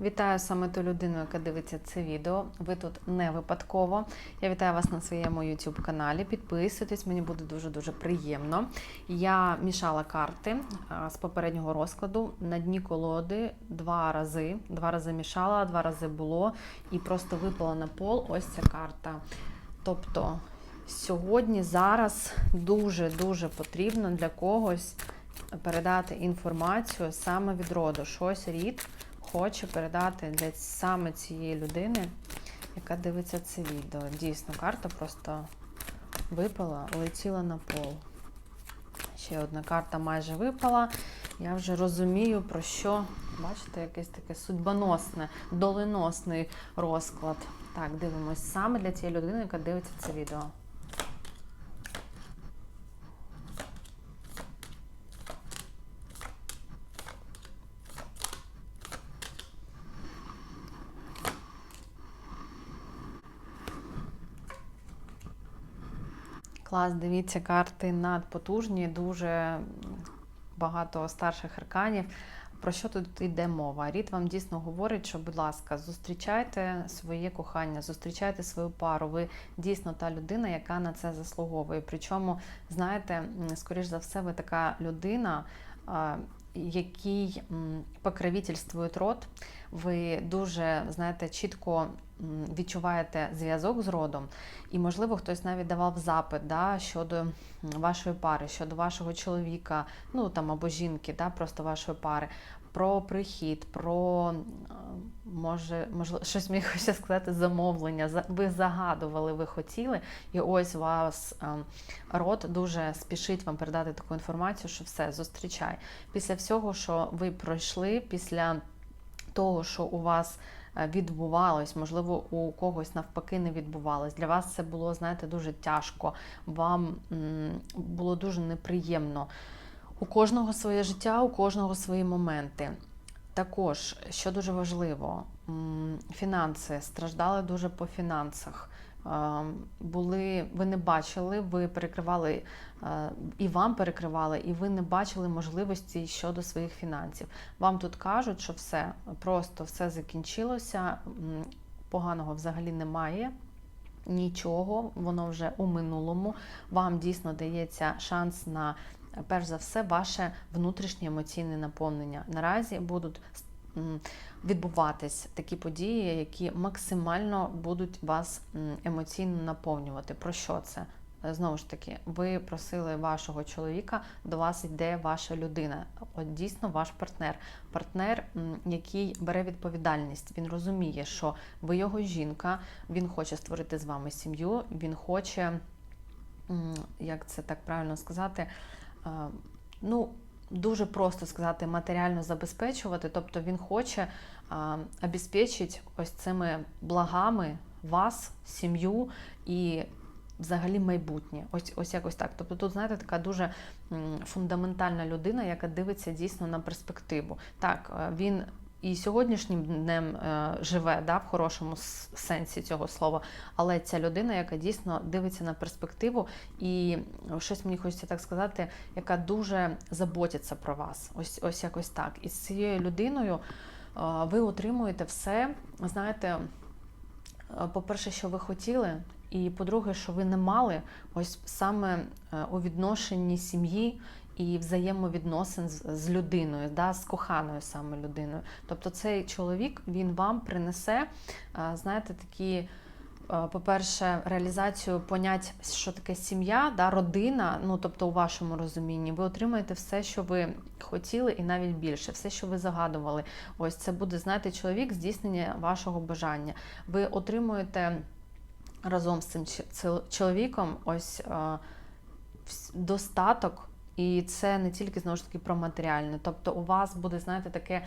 Вітаю саме ту людину, яка дивиться це відео. Ви тут не випадково. Я вітаю вас на своєму YouTube каналі. Підписуйтесь, мені буде дуже дуже приємно. Я мішала карти з попереднього розкладу на дні колоди два рази. Два рази мішала, два рази було, і просто випала на пол ось ця карта. Тобто сьогодні, зараз дуже дуже потрібно для когось передати інформацію саме від роду. Щось рід хоче передати для саме цієї людини, яка дивиться це відео. Дійсно, карта просто випала, летіла на пол. Ще одна карта майже випала. Я вже розумію, про що, бачите, якесь таке судьбоносне, доленосний розклад. Так, дивимось саме для цієї людини, яка дивиться це відео. Клас, дивіться, карти надпотужні, дуже багато старших арканів. Про що тут йде мова? Рід вам дійсно говорить, що, будь ласка, зустрічайте своє кохання, зустрічайте свою пару. Ви дійсно та людина, яка на це заслуговує. Причому, знаєте, скоріш за все, ви така людина, який покровительствує род. Ви дуже знаєте, чітко відчуваєте зв'язок з родом, і, можливо, хтось навіть давав запит да, щодо вашої пари, щодо вашого чоловіка, ну там або жінки, да, просто вашої пари, про прихід, про може, можливо, щось мені хочеться сказати, замовлення. Ви загадували, ви хотіли, і ось вас род дуже спішить вам передати таку інформацію, що все, зустрічай. Після всього, що ви пройшли, після того, що у вас відбувалось, можливо, у когось навпаки не відбувалось. Для вас це було, знаєте, дуже тяжко, вам було дуже неприємно. У кожного своє життя, у кожного свої моменти. Також, що дуже важливо, фінанси страждали дуже по фінансах були, ви не бачили, ви перекривали і вам перекривали, і ви не бачили можливості щодо своїх фінансів. Вам тут кажуть, що все просто все закінчилося, поганого взагалі немає. Нічого, воно вже у минулому. Вам дійсно дається шанс на перш за все ваше внутрішнє емоційне наповнення. Наразі будуть відбуватись такі події, які максимально будуть вас емоційно наповнювати. Про що це? Знову ж таки, ви просили вашого чоловіка, до вас йде ваша людина. От дійсно ваш партнер. Партнер, який бере відповідальність, він розуміє, що ви його жінка, він хоче створити з вами сім'ю, він хоче, як це так правильно сказати, ну, дуже просто сказати, матеріально забезпечувати. Тобто він хоче обезпечити ось цими благами вас, сім'ю і взагалі майбутнє. Ось ось якось так. Тобто тут, знаєте, така дуже фундаментальна людина, яка дивиться дійсно на перспективу. Так, він і сьогоднішнім днем е, живе да, в хорошому сенсі цього слова. Але ця людина, яка дійсно дивиться на перспективу, і щось мені хочеться так сказати, яка дуже заботиться про вас. Ось ось якось так. І з цією людиною е, ви отримуєте все, знаєте, е, по-перше, що ви хотіли. І по-друге, що ви не мали ось саме у відношенні сім'ї і взаємовідносин з людиною, да, з коханою саме людиною. Тобто цей чоловік він вам принесе, знаєте, такі. По-перше, реалізацію понять, що таке сім'я, да, родина, ну тобто у вашому розумінні, ви отримаєте все, що ви хотіли, і навіть більше, все, що ви загадували. Ось це буде, знаєте, чоловік, здійснення вашого бажання. Ви отримуєте разом з цим чоловіком ось достаток і це не тільки знову ж таки про матеріальне. Тобто у вас буде, знаєте, таке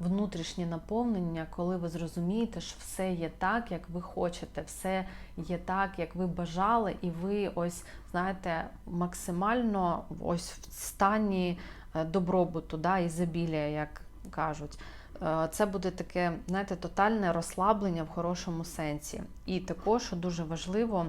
внутрішнє наповнення, коли ви зрозумієте, що все є так, як ви хочете, все є так, як ви бажали, і ви ось, знаєте, максимально ось в стані е, добробуту, да, ізобілія, як кажуть. Е, це буде таке, знаєте, тотальне розслаблення в хорошому сенсі. І також, що дуже важливо,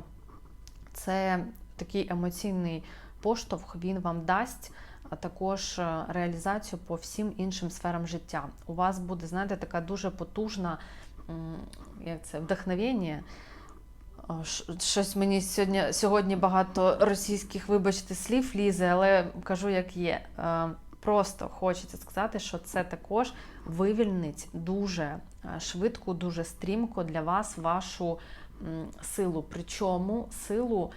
це такий емоційний поштовх він вам дасть також е, реалізацію по всім іншим сферам життя. У вас буде, знаєте, така дуже потужна як це, вдохновення. Щось мені сьогодні, сьогодні багато російських, вибачте, слів лізе, але кажу, як є. Е, Просто хочеться сказати, що це також вивільнить дуже е, швидко, дуже стрімко для вас вашу силу. Причому силу,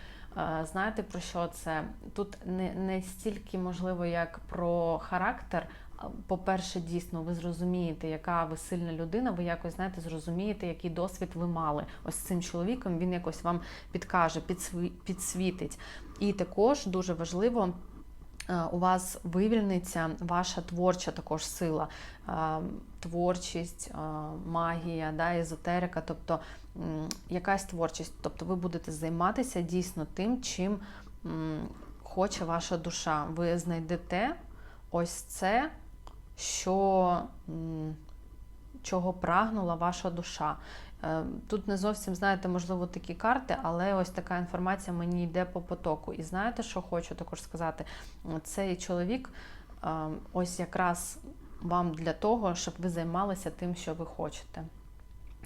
знаєте про що це? Тут не, не стільки можливо як про характер. По-перше, дійсно, ви зрозумієте, яка ви сильна людина, ви якось знаєте, зрозумієте, який досвід ви мали. Ось з цим чоловіком він якось вам підкаже, підсвітить. І також дуже важливо. Е, У вас вивільниться ваша творча також сила, е, творчість, е, магія, да, езотерика, тобто якась творчість. Тобто ви будете займатися дійсно тим, чим хоче ваша душа. Ви знайдете ось це, що, чого прагнула ваша душа. Е, Тут не зовсім знаєте, можливо, такі карти, але ось така інформація мені йде по потоку. І знаєте, що хочу також сказати? Цей чоловік е, ось якраз вам для того, щоб ви займалися тим, що ви хочете.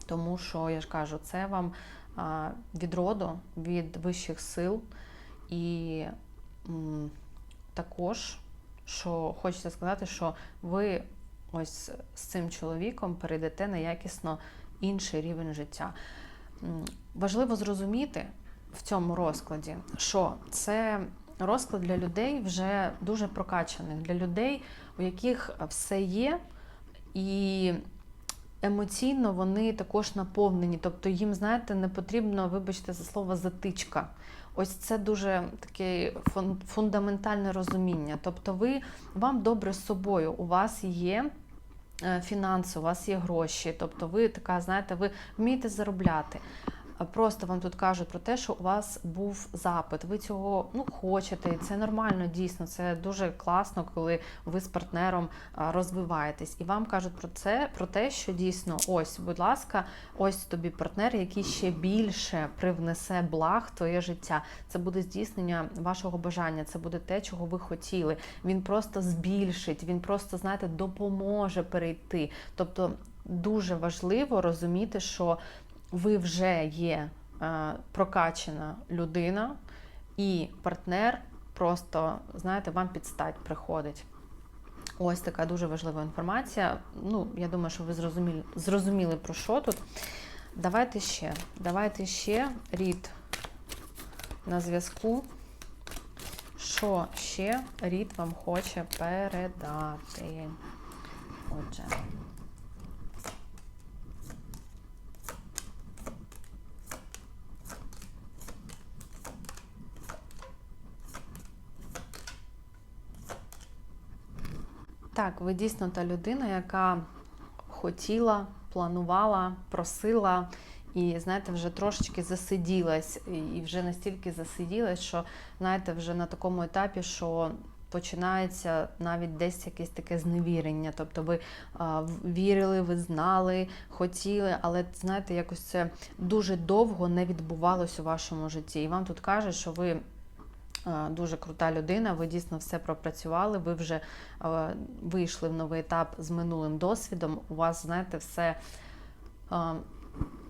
Тому що я ж кажу, це вам а, від роду, від вищих сил, і також, що хочеться сказати, що ви ось з цим чоловіком перейдете на якісно інший рівень життя. Важливо зрозуміти в цьому розкладі, що це розклад для людей вже дуже прокачаних, для людей, у яких все є, і емоційно вони також наповнені. Тобто їм, знаєте, не потрібно, вибачте за слово, затичка. Ось це дуже таке фундаментальне розуміння. Тобто, ви вам добре з собою, у вас є фінанси, у вас є гроші, тобто ви така, знаєте, ви вмієте заробляти. Просто вам тут кажуть про те, що у вас був запит, ви цього ну хочете, це нормально, дійсно. Це дуже класно, коли ви з партнером розвиваєтесь. І вам кажуть про це, про те, що дійсно, ось, будь ласка, ось тобі партнер, який ще більше привнесе благ твоє життя. Це буде здійснення вашого бажання, це буде те, чого ви хотіли. Він просто збільшить, він просто, знаєте, допоможе перейти. Тобто дуже важливо розуміти, що ви вже є е, прокачана людина, і партнер просто, знаєте, вам підстать приходить. Ось така дуже важлива інформація. Ну, я думаю, що ви зрозуміли, зрозуміли про що тут. Давайте ще. Давайте ще рід на зв'язку. Що ще рід вам хоче передати? Отже. Так, ви дійсно та людина, яка хотіла, планувала, просила, і знаєте, вже трошечки засиділась, і вже настільки засиділась, що знаєте, вже на такому етапі, що починається навіть десь якесь таке зневірення. Тобто ви а, вірили, ви знали, хотіли, але знаєте, якось це дуже довго не відбувалось у вашому житті. І вам тут кажуть, що ви. Е, Дуже крута людина, ви дійсно все пропрацювали, ви вже е, вийшли в новий етап з минулим досвідом. У вас, знаєте, все, е,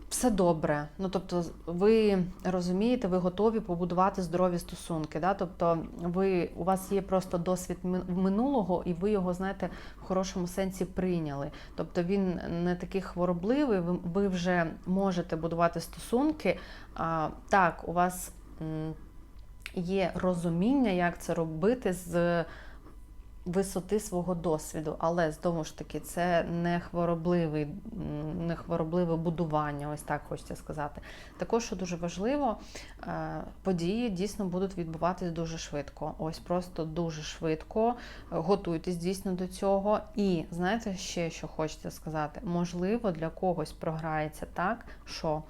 все добре. Ну, тобто, ви розумієте, ви готові побудувати здорові стосунки. Да? Тобто, ви, у вас є просто досвід мин- минулого, і ви його, знаєте, в хорошому сенсі прийняли. Тобто він не такий хворобливий, ви, ви вже можете будувати стосунки. А, так, у вас. Є розуміння, як це робити з висоти свого досвіду, але знову ж таки, це не хворобливий, не хворобливе будування, ось так хочеться сказати. Також, що дуже важливо, е, події дійсно будуть відбуватись дуже швидко. Ось просто дуже швидко. Готуйтесь дійсно до цього. І знаєте ще, що хочеться сказати? Можливо, для когось програється так, що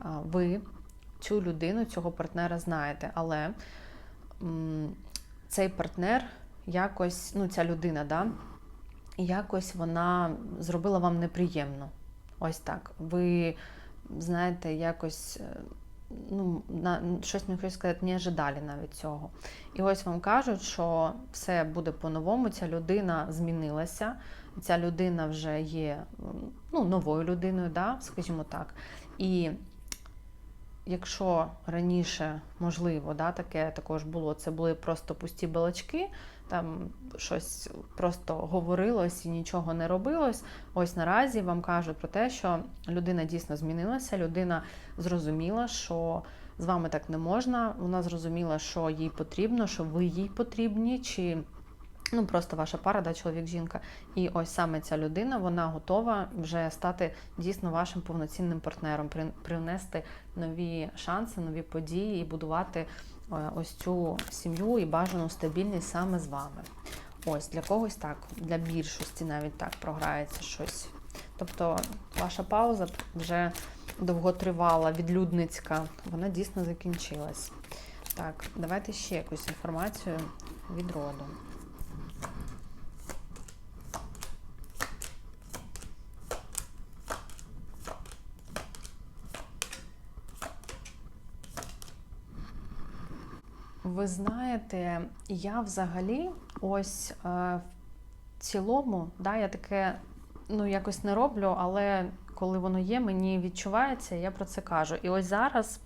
е, ви цю людину, цього партнера знаєте, але м, цей партнер якось, ну, ця людина, да, якось вона зробила вам неприємно. Ось так. Ви знаєте, якось е, ну, на, щось не хочу сказати, не ожидали навіть цього. І ось вам кажуть, що все буде по-новому, ця людина змінилася, ця людина вже є ну, новою людиною, да, скажімо так. І якщо раніше, можливо, да, таке також було, це були просто пусті балачки, там щось просто говорилось і нічого не робилось. Ось наразі вам кажуть про те, що людина дійсно змінилася, людина зрозуміла, що з вами так не можна. Вона зрозуміла, що їй потрібно, що ви їй потрібні, чи ну просто ваша пара, да, чоловік-жінка. І ось саме ця людина вона готова вже стати дійсно вашим повноцінним партнером, принести нові шанси, нові події і будувати е, ось цю сім'ю і бажану стабільність саме з вами. Ось для когось так, для більшості навіть так програється щось. Тобто ваша пауза вже довготривала, відлюдницька, вона дійсно закінчилась. Так, давайте ще якусь інформацію від роду. Ви знаєте, я взагалі ось е, в цілому, да, я таке ну, якось не роблю, але коли воно є, мені відчувається, я про це кажу. І ось зараз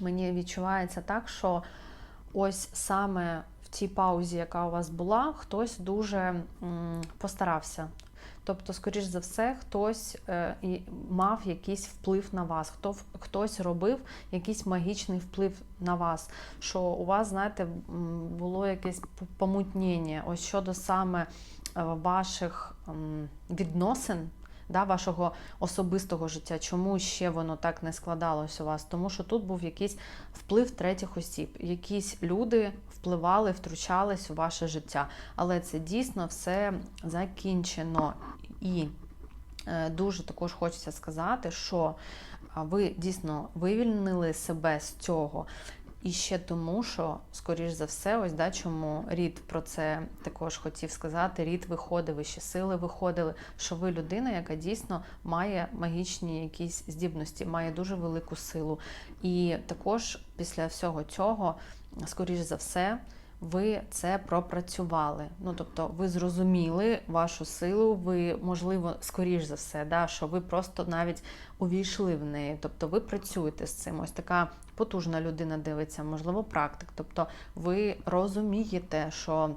мені відчувається так, що ось саме в тій паузі, яка у вас була, хтось дуже м, постарався. Тобто, скоріш за все, хтось е, мав якийсь вплив на вас, хто хтось робив якийсь магічний вплив на вас. Що у вас, знаєте, було якесь помутнення ось щодо саме е, ваших відносин да, вашого особистого життя, чому ще воно так не складалось у вас? Тому що тут був якийсь вплив третіх осіб, якісь люди впливали, втручались у ваше життя. Але це дійсно все закінчено. І е, дуже також хочеться сказати, що ви дійсно вивільнили себе з цього. І ще тому, що, скоріш за все, ось да, чому рід про це також хотів сказати. Рід виходив, ще сили виходили, що ви людина, яка дійсно має магічні якісь здібності, має дуже велику силу. І також після всього цього, скоріш за все, ви це пропрацювали. Ну, тобто, ви зрозуміли вашу силу, ви, можливо, скоріш за все, да, що ви просто навіть увійшли в неї. Тобто ви працюєте з цим. Ось така потужна людина дивиться, можливо, практик. Тобто ви розумієте, що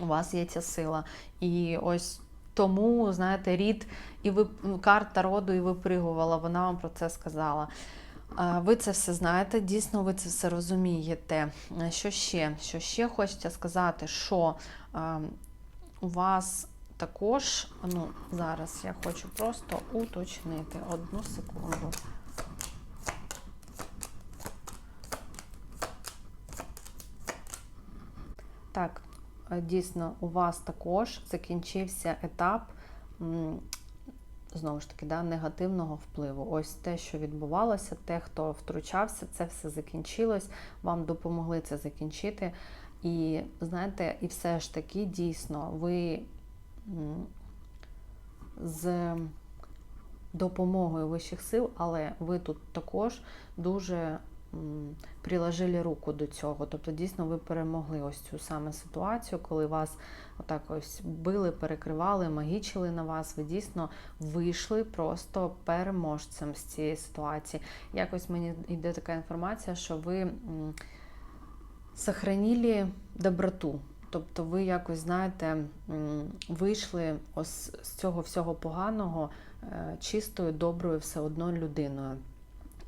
у вас є ця сила. І ось. Тому, знаєте, рід і ви карта роду і випригувала, вона вам про це сказала. Ви це все знаєте, дійсно, ви це все розумієте. Що ще? Що ще хочеться сказати, що у вас також, ну, зараз я хочу просто уточнити одну секунду. Так, дійсно, у вас також закінчився етап знову ж таки, да, негативного впливу. Ось те, що відбувалося, те, хто втручався, це все закінчилось, вам допомогли це закінчити. І знаєте, і все ж таки дійсно ви з допомогою вищих сил, але ви тут також дуже приложили руку до цього. Тобто, дійсно, ви перемогли ось цю саме ситуацію, коли вас отак ось били, перекривали, магічили на вас. Ви дійсно вийшли просто переможцем з цієї ситуації. Якось мені йде така інформація, що ви сохранили доброту. Тобто ви якось, знаєте, вийшли ось з цього всього поганого е, чистою, доброю, все одно людиною.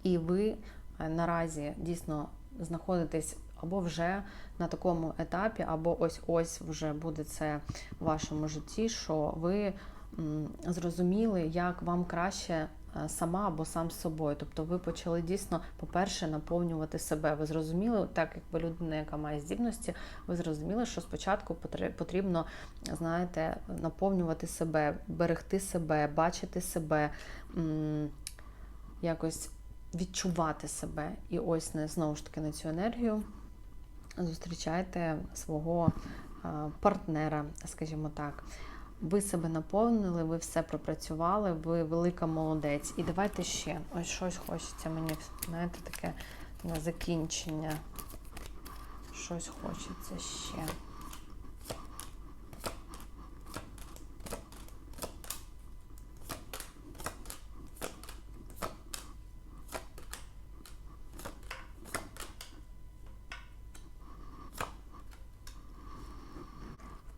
І ви наразі дійсно знаходитесь або вже на такому етапі, або ось-ось вже буде це в вашому житті, що ви зрозуміли, як вам краще е, сама або сам з собою. Тобто ви почали дійсно, по-перше, наповнювати себе. Ви зрозуміли, так як ви людина, яка має здібності, ви зрозуміли, що спочатку потрібно, знаєте, наповнювати себе, берегти себе, бачити себе, якось відчувати себе. І ось знову ж таки на цю енергію зустрічайте свого партнера, скажімо так. ви себе наповнили, ви все пропрацювали, ви велика молодець. І давайте ще ось щось хочеться мені, знаєте, таке на закінчення. Щось хочеться ще.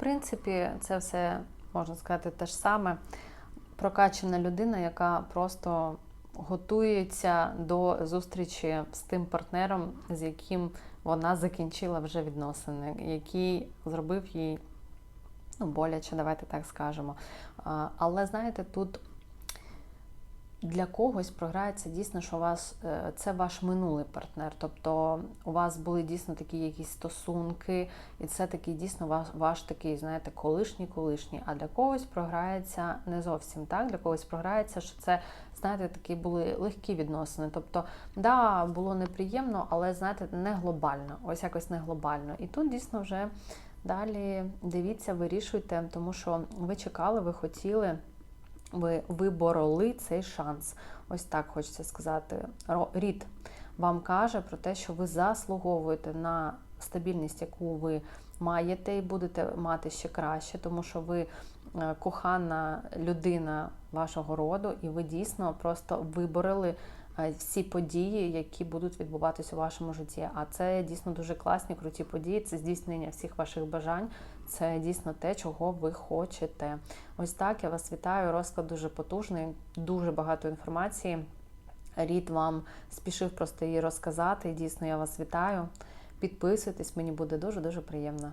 Принципі, це все можна сказати те ж саме. Прокачана людина, яка просто готується до зустрічі з тим партнером, з яким вона закінчила вже відносини, який зробив їй ну, боляче, давайте так скажемо. Але знаєте, тут для когось програється дійсно, що у вас е, це ваш минулий партнер. Тобто у вас були дійсно такі якісь стосунки, і це такий дійсно ваш, ваш такий, знаєте, колишній колишній. А для когось програється не зовсім так. Для когось програється, що це, знаєте, такі були легкі відносини. Тобто, да, було неприємно, але знаєте, не глобально. Ось якось не глобально. І тут дійсно вже далі дивіться, вирішуйте, тому що ви чекали, ви хотіли ви вибороли цей шанс. Ось так хочеться сказати. Рід вам каже про те, що ви заслуговуєте на стабільність, яку ви маєте, і будете мати ще краще, тому що ви е, кохана людина вашого роду, і ви дійсно просто вибороли всі події, які будуть відбуватися у вашому житті. А це дійсно дуже класні, круті події. Це здійснення всіх ваших бажань. Це дійсно те, чого ви хочете. Ось так я вас вітаю. Розклад дуже потужний, дуже багато інформації. Рід вам спішив просто її розказати. Дійсно я вас вітаю. Підписуйтесь, мені буде дуже дуже приємно.